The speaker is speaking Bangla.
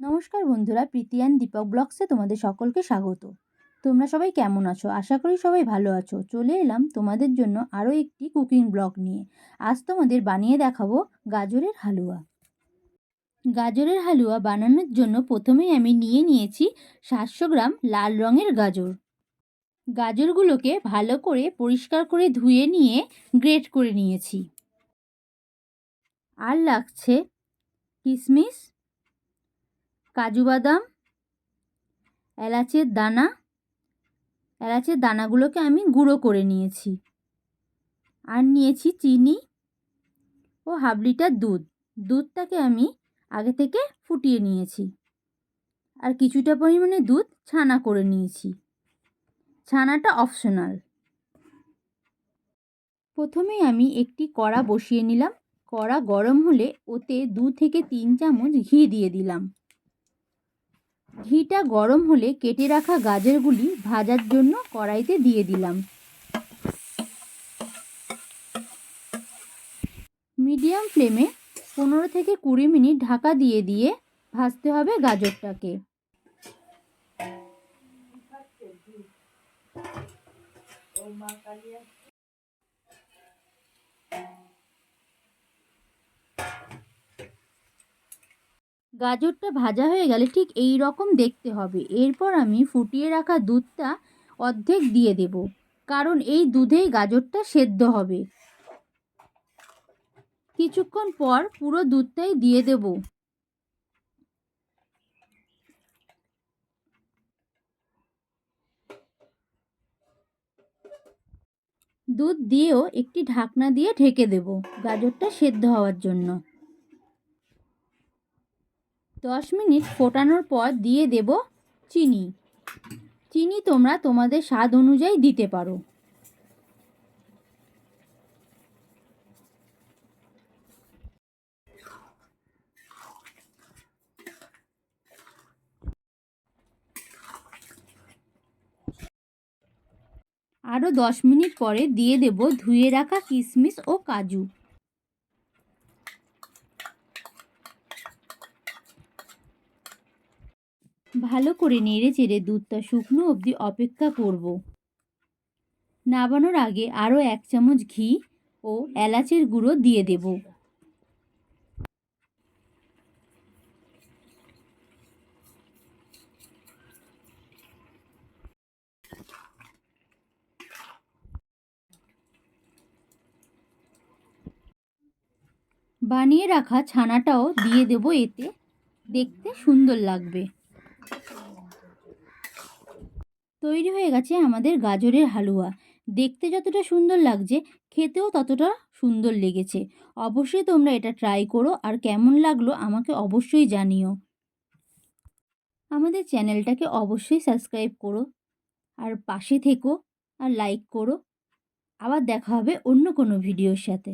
নমস্কার বন্ধুরা প্রীতিয়ান দীপক ব্লগসে তোমাদের সকলকে স্বাগত। তোমরা সবাই কেমন আছো? আশা করি সবাই ভালো আছো। চলে এলাম তোমাদের জন্য আরও একটি কুকিং ব্লগ নিয়ে। আজ তোমাদের বানিয়ে দেখাবো গাজরের হালুয়া। গাজরের হালুয়া বানানোর জন্য প্রথমেই আমি নিয়ে নিয়েছি সাতশো গ্রাম লাল রঙের গাজর। গাজরগুলোকে ভালো করে পরিষ্কার করে ধুয়ে নিয়ে গ্রেট করে নিয়েছি। আর লাগছে কিশমিশ কাজু বাদাম, এলাচের দানা, এলাচের দানাগুলোকে আমি গুঁড়ো করে নিয়েছি। আর নিয়েছি চিনি ও হাফ লিটার দুধ। দুধটাকে আমি আগে থেকে ফুটিয়ে নিয়েছি। আর কিছুটা পরিমাণে দুধ ছানা করে নিয়েছি। ছানাটা অপশনাল। প্রথমেই আমি একটি কড়া বসিয়ে নিলাম। কড়া গরম হলে ওতে দু থেকে তিন চামচ ঘি দিয়ে দিলাম। ঘিটা গরম হলে কেটে রাখা গাজরগুলি ভাজার জন্য কড়াইতে দিয়ে দিলাম। মিডিয়াম ফ্লেমে পনেরো থেকে কুড়ি মিনিট ঢাকা দিয়ে দিয়ে ভাজতে হবে গাজরটাকে। গাজরটা ভাজা হয়ে গেলে ঠিক এই রকম দেখতে হবে। এরপর আমি ফুটিয়ে রাখা দুধটা অর্ধেক দিয়ে দেব, কারণ এই দুধেই গাজরটা সেদ্ধ হবে। কিছুক্ষণ পর পুরো দুধটাই দিয়ে দেব। দুধ দিয়েও একটি ঢাকনা দিয়ে ঢেকে দেব গাজরটা সেদ্ধ হওয়ার জন্য। দশ মিনিট ফোটানোর পর দিয়ে দেব চিনি। চিনি তোমরা তোমাদের স্বাদ অনুযায়ী দিতে পারো। আরও দশ মিনিট পরে দিয়ে দেব ধুয়ে রাখা কিশমিশ ও কাজু। ভালো করে নেড়ে চেড়ে দুধটা শুকনো অবধি অপেক্ষা করব। নাবানোর আগে আরও এক চামচ ঘি ও এলাচের গুঁড়ো দিয়ে দেব। বানিয়ে রাখা ছানাটাও দিয়ে দেব এতে। দেখতে সুন্দর লাগবে। তৈরি হয়ে গেছে আমাদের গাজরের হালুয়া। দেখতে যতটা সুন্দর লাগছে, খেতেও ততটা সুন্দর লেগেছে। অবশ্যই তোমরা এটা ট্রাই করো আর কেমন লাগল আমাকে অবশ্যই জানিও। আমাদের চ্যানেলটাকে অবশ্যই সাবস্ক্রাইব করো, আর পাশে থেকো আর লাইক করো। আবার দেখা হবে অন্য কোনো ভিডিওর সাথে।